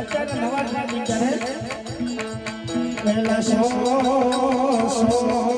અત્યારે નવા નવા ગીત. પહેલા સો સો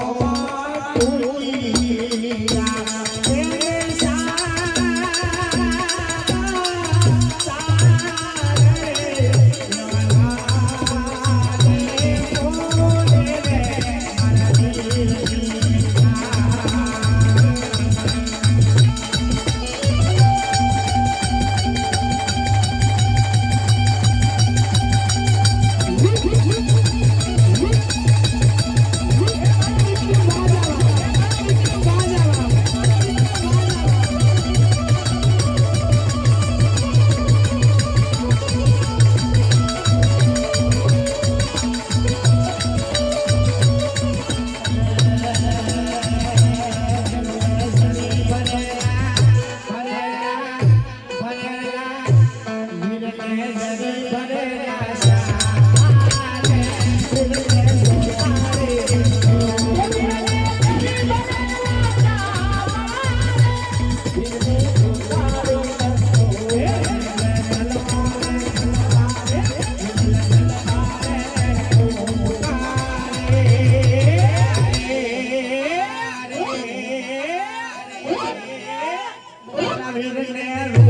I'm living in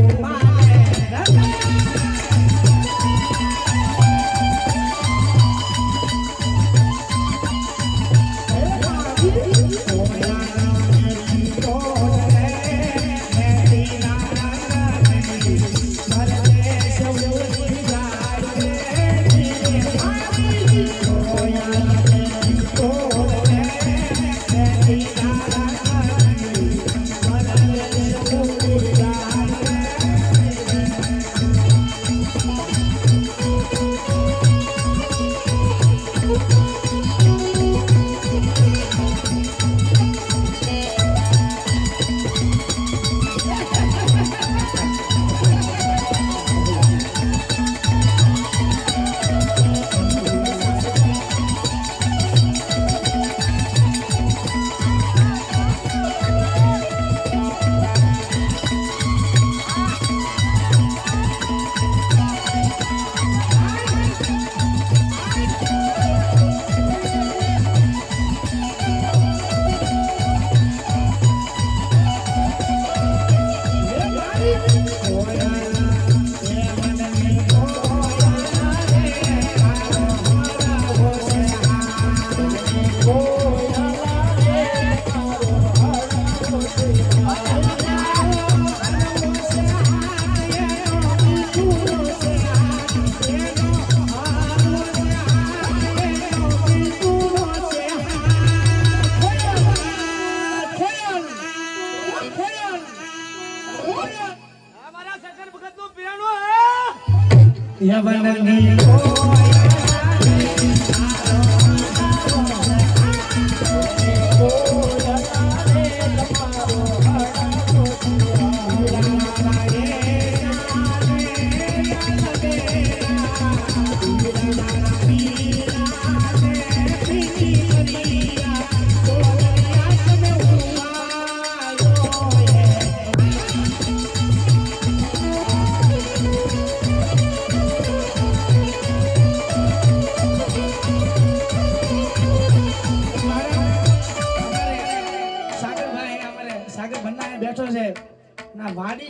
હે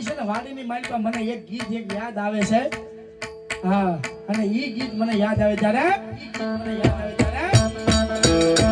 છે ને, વાડીની પાસે મને એક ગીત એક યાદ આવે છે. હા, અને ઈ ગીત મને યાદ આવે ત્યારે મને યાદ આવે ત્યારે.